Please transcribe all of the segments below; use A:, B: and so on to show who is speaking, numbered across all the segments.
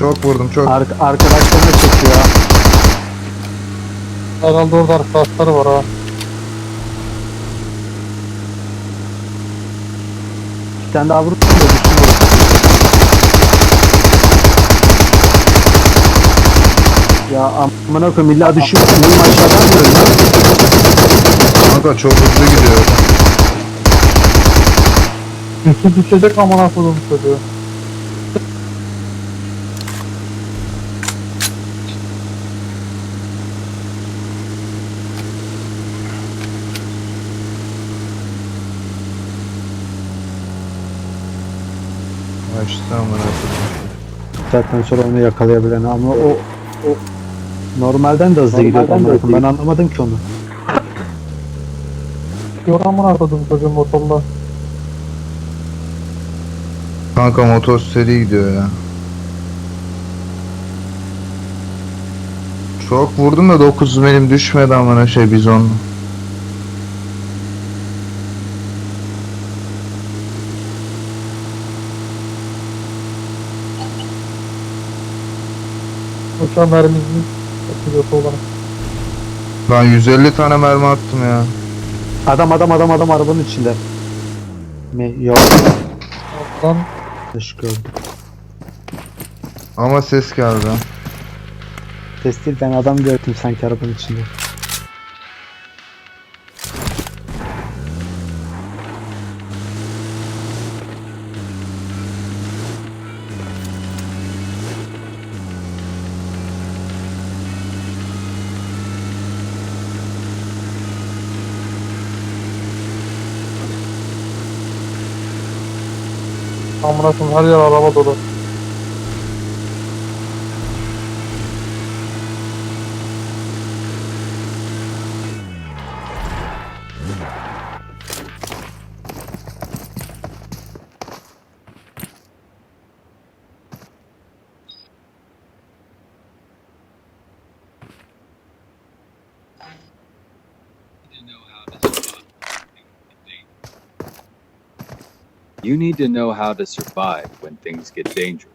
A: Çok vurdum çok.
B: Ar arkadaşlarını çekiyor. ha.
C: Herhalde orada arkadaşları var ha.
B: Bir tane daha vurup düşünüyorum. Ya amına koyayım illa düşüp benim aşağıdan diyorum ya.
A: Kanka çok hızlı gidiyor.
C: Düşecek amına koydum çocuğu.
A: Amına koyayım.
B: Zaten sonra onu yakalayabilen ama o, o normalden de hızlı gidiyor. Ben anlamadım ki onu.
C: Yor amına koydum çocuğu motorla.
A: Kanka motor seri gidiyor ya. Çok vurdum da 9 benim düşmedi amına şey bizon.
C: Uçan mermimizin pilotu olarak.
A: Ben 150 tane mermi attım ya.
B: Adam adam adam adam arabanın içinde. Mi? Yok.
C: Alttan
B: Dış gördüm.
A: Ama ses geldi.
B: Ses değil ben adam gördüm sanki arabanın içinde.
C: Amına koyayım her yer araba dolu.
D: You need to know how to survive when things get dangerous.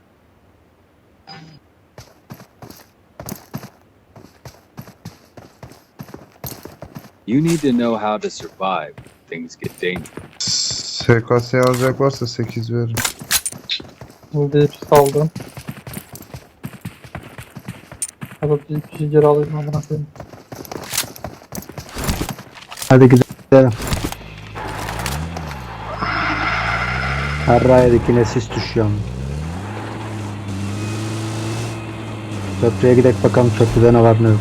D: You need to know how to survive when things get dangerous.
A: SKS alacak varsa 8 veririm.
C: Şimdi hepsi saldım. Hadi bir kişi geri alayım amına koyayım.
B: Hadi gidelim. Her yedik yine sis düşüyor. Köprüye gidelim bakalım köprüde ne var ne yok.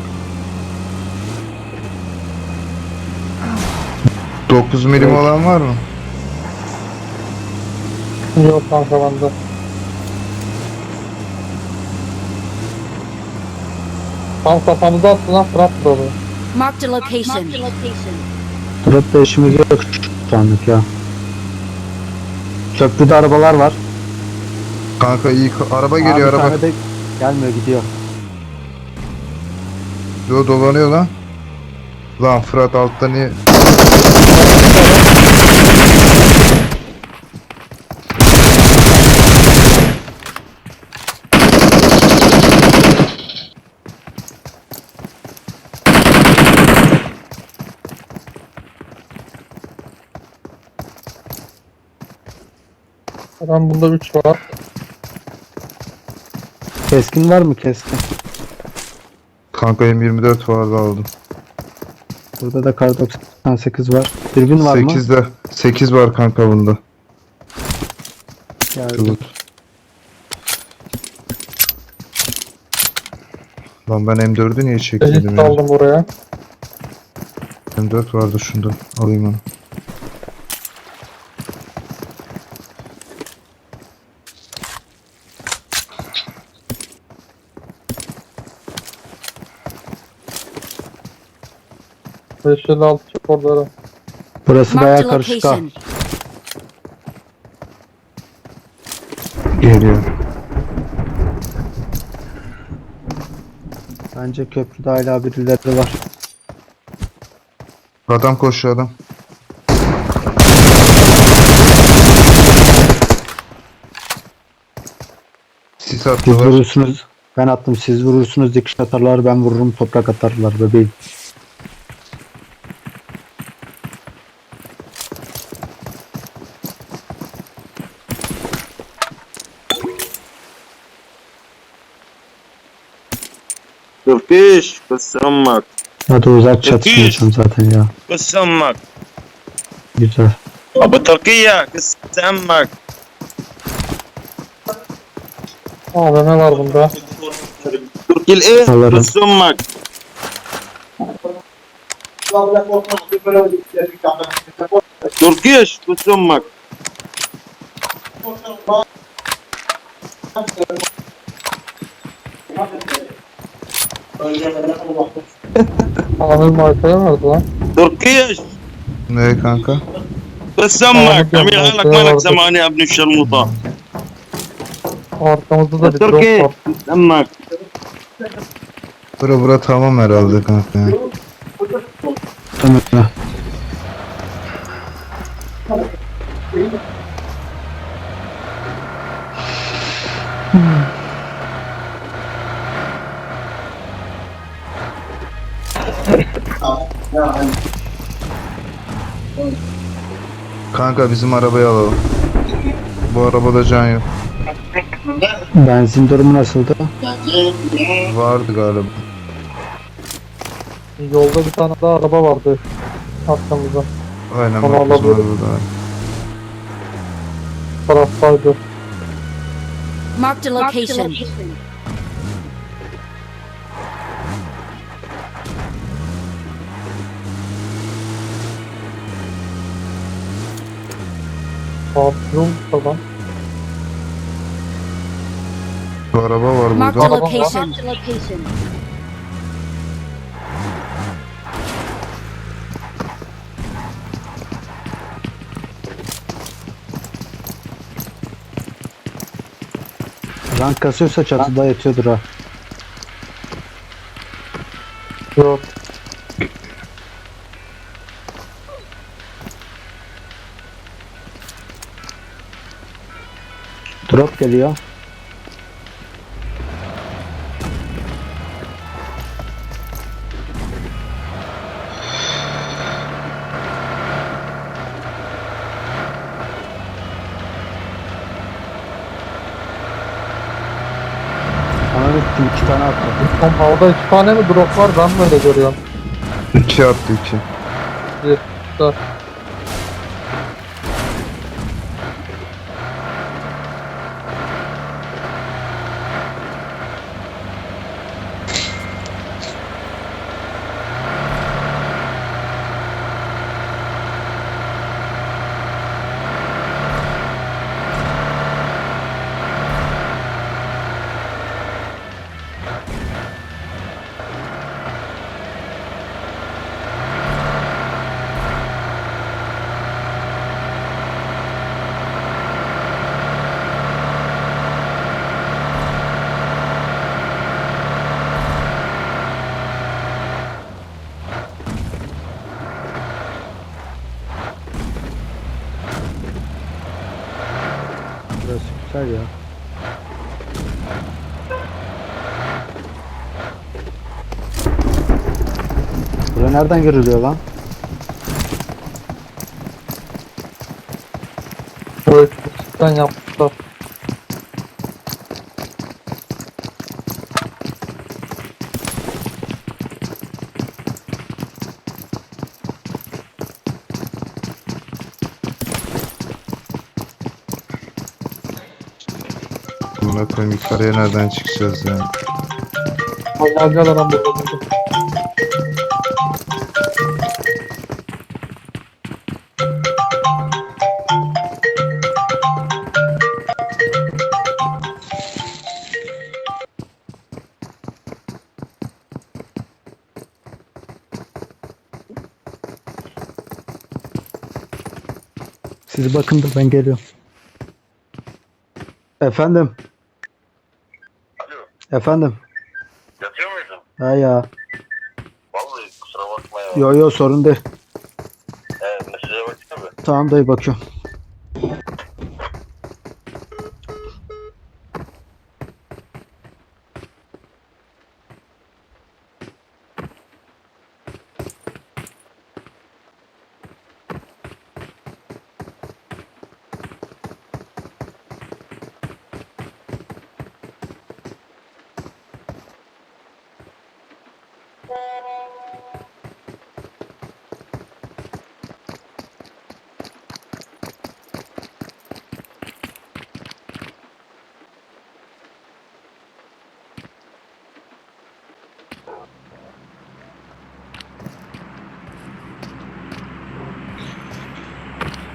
A: 9 milim
B: Evet.
A: olan var mı?
C: Yok kanka bende. Tam kafamıza attı lan Fırat dolu.
E: Marked a location.
B: Drop'ta işimiz yok şu anlık ya. Köprüde arabalar var.
A: Kanka iyi araba geliyor
B: bir
A: araba.
B: tane de gelmiyor gidiyor.
A: Yo dolanıyor lan. Lan Fırat altta niye?
C: Ben bunda 3 var.
B: Keskin var mı keskin?
A: Kanka M24 vardı aldım.
B: Burada da kar 98 var. Dürbün var mı?
A: 8'de 8 var kanka bunda.
B: Geldi.
A: Bulut. Lan ben M4'ü niye çekmedim
C: Elit
A: ya?
C: aldım buraya.
A: M4 vardı şunda. Alayım onu.
C: Beş elli altı çık orada.
B: Burası
E: Marked
B: bayağı
E: a
B: karışık ha.
E: location.
A: Geliyor.
B: Bence köprüde hala birileri var.
A: Adam koşuyor adam. sis
B: Siz
A: attılar.
B: vurursunuz. Ben attım siz vurursunuz dikiş atarlar ben vururum toprak atarlar bebeğim.
F: Öpüş kısılmak.
B: Hadi uzak çatışmayacağım zaten ya.
F: Kısılmak.
B: Güzel.
F: Abi Türkiye kısılmak.
C: Abi ne var bunda?
F: Türkiye kısılmak.
B: Türkiye
F: kısılmak. Thank you.
C: AVM markaya verdi lan.
F: تركيش
A: Ne kanka?
F: قسمك
C: آه،
F: عميل لك
C: آه،
F: مالك
C: آه.
F: زمان يا ابن الشرموطه
C: Arkamızda da bir
F: تركي
C: drop var.
F: قسمك
A: Bura bura tamam herhalde kanka. ya.
B: Tamam.
A: Kanka bizim arabayı alalım. Bu arabada can yok.
B: Benzin durumu nasıldı?
A: Vardı galiba.
C: Yolda bir tane daha araba vardı. Arkamızda.
A: Aynen
C: Onu
A: bak bizim
C: alabilirim.
A: arabada.
C: Taraftaydı.
E: Marked a location.
C: Patron falan.
A: Bu araba var
E: Marked a
A: burada.
C: Araba var.
E: location.
B: Rank kasıyorsa çatıda yatıyordur ha. Drop geliyor. İki tane attım.
C: Tam havada iki tane mi drop var ben böyle görüyorum.
A: İki attı iki.
C: Bir, dört.
B: Burası güzel ya. Buraya nereden giriliyor lan?
C: Böyle küçükten
A: koyayım yukarıya nereden çıkacağız ya?
C: Allah gel adam burada.
B: Siz bakın da ben geliyorum. Efendim. Efendim.
F: Yatıyor muydun?
B: Ha ya.
F: Vallahi kusura bakma ya.
B: Yo yo sorun değil.
F: He, mesaja baksana be.
B: Tamam dayı bakıyorum.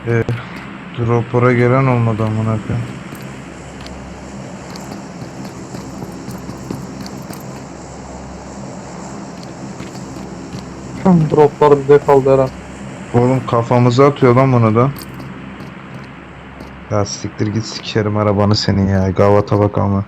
A: Ee, dropora gelen olmadı amına koyayım.
C: Droplar bize kaldı herhalde.
A: Oğlum kafamıza atıyor lan bunu da. Ya siktir git sikerim arabanı senin ya. Gavata bak ama.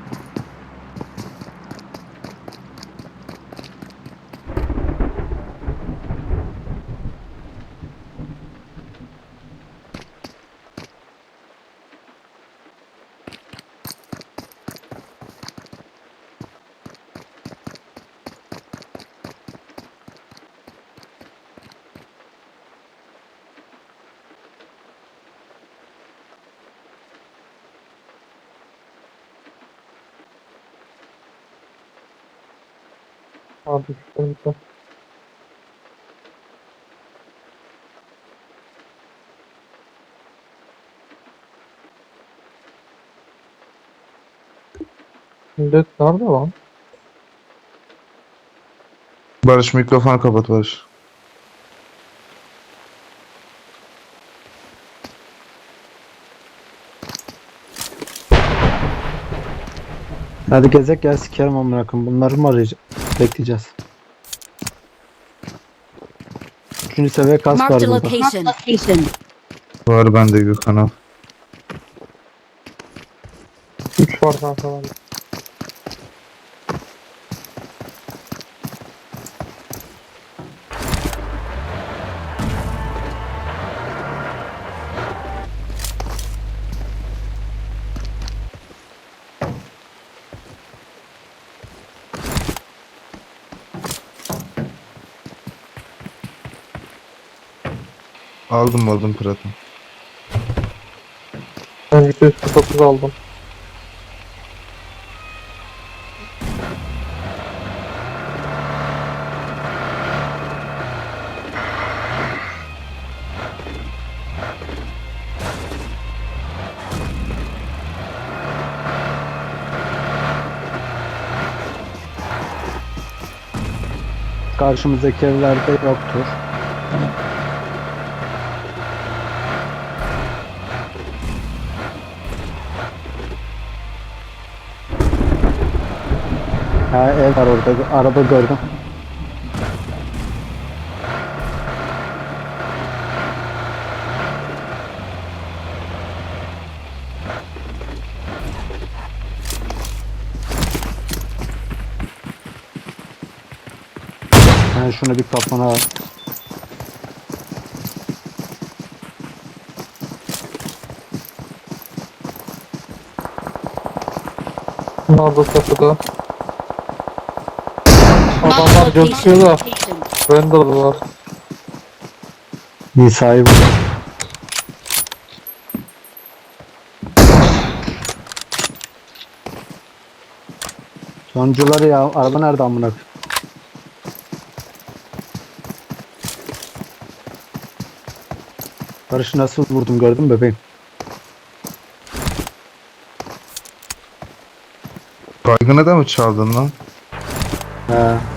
C: Abi sıkıntı. Millet nerede lan?
A: Barış mikrofonu kapat Barış.
B: Hadi gezek gel sikerim amına koyayım. Bunları mı arayacağız? Bekleyeceğiz. Üçüncü seviye kas var
E: Marked a
B: burada.
E: Location.
A: Var bende Gökhan al.
C: 3 var kanka bende.
A: Aldım aldım Prat'ı.
C: Ben 249 aldım.
B: Karşımızdaki evlerde yoktur. Ev var orada. Araba gördüm. Ben şunu bir kafana al.
C: Bunlar da kapıda.
E: Marked a
C: Adamlar gözüküyor da
E: Location.
C: render'dılar.
B: Nisa'yı vur. Sonuncuları ya. Araba nerede amına? Barış'ı nasıl vurdum gördün mü bebeğim?
A: Baygını da mı çaldın lan?
B: He.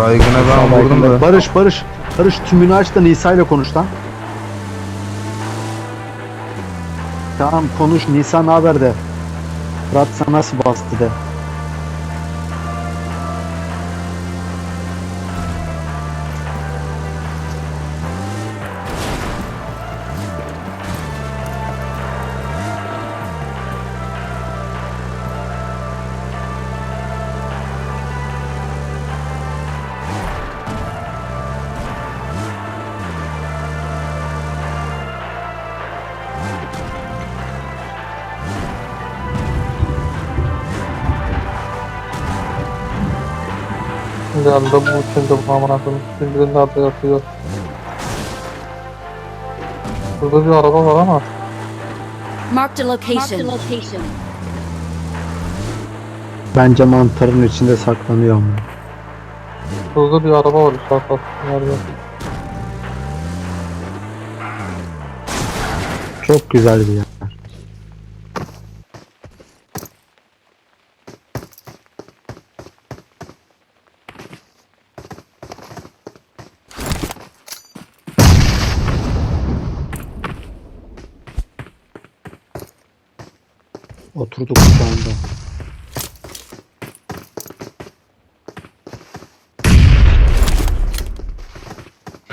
A: Baygına ben vurdum da.
B: Barış Barış. Barış tümünü aç da Nisa ile konuş lan. Tamam konuş Nisa ne haber de. Fırat sana nasıl bastı de.
C: Şimdi anda bu şimdi bu amına koyayım. Şimdi de nerede yatıyor? Burada bir araba var ama
E: Marked a location.
B: Bence mantarın içinde saklanıyor ama.
C: burada bir araba var üst tarafta. Nerede?
B: Çok güzel bir yer. Oturduk şu anda.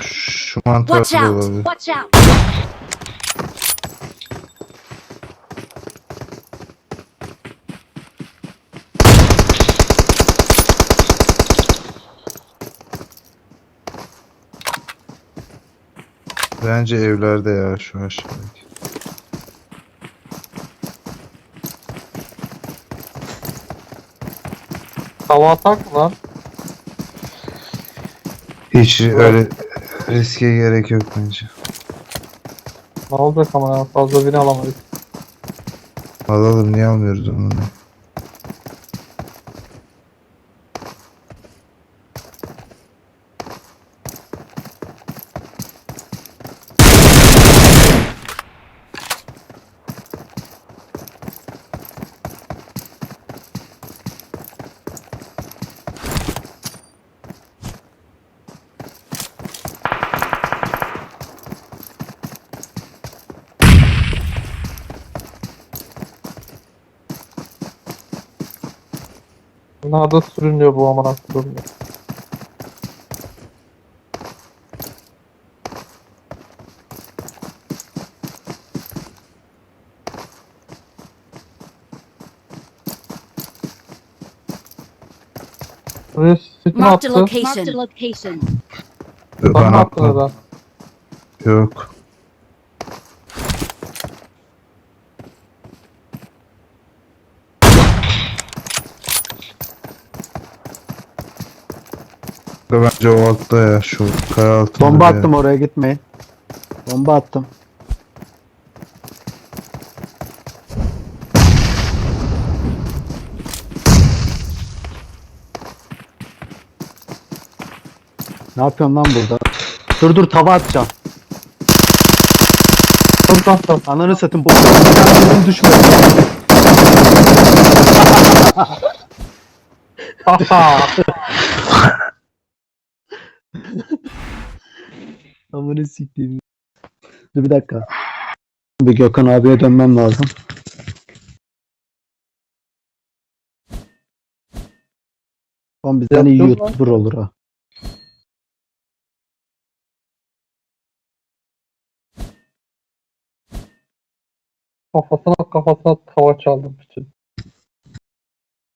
A: Şu mantar
E: Watch
A: da
E: out!
A: olabilir.
E: Watch out!
A: Bence evlerde ya şu aşağıdaki.
C: Hava atak mı lan?
A: Hiç öyle riske gerek yok bence.
C: Ne olacak ama ya? Fazla bini alamayız.
A: Alalım niye almıyoruz onu?
C: Binada sürünüyor bu amına koyayım. Buraya
E: Marked a
C: attı.
E: location. Marked a location.
A: Ben
C: adam?
A: Yok. Bence o altta ya şu kaya altında.
B: Bomba
A: yer.
B: attım oraya gitmeyin. Bomba attım. Ne yapıyorsun lan burada? Dur dur tava atacağım.
C: Dur dur dur.
B: Ananı satın bu. Düşmedi. Amına sikeyim. Dur bir dakika. Bir Gökhan abiye dönmem lazım. Oğlum bizden iyi
C: Yaptın mı?
B: YouTuber olur ha.
C: Kafasına kafasına tava çaldım için.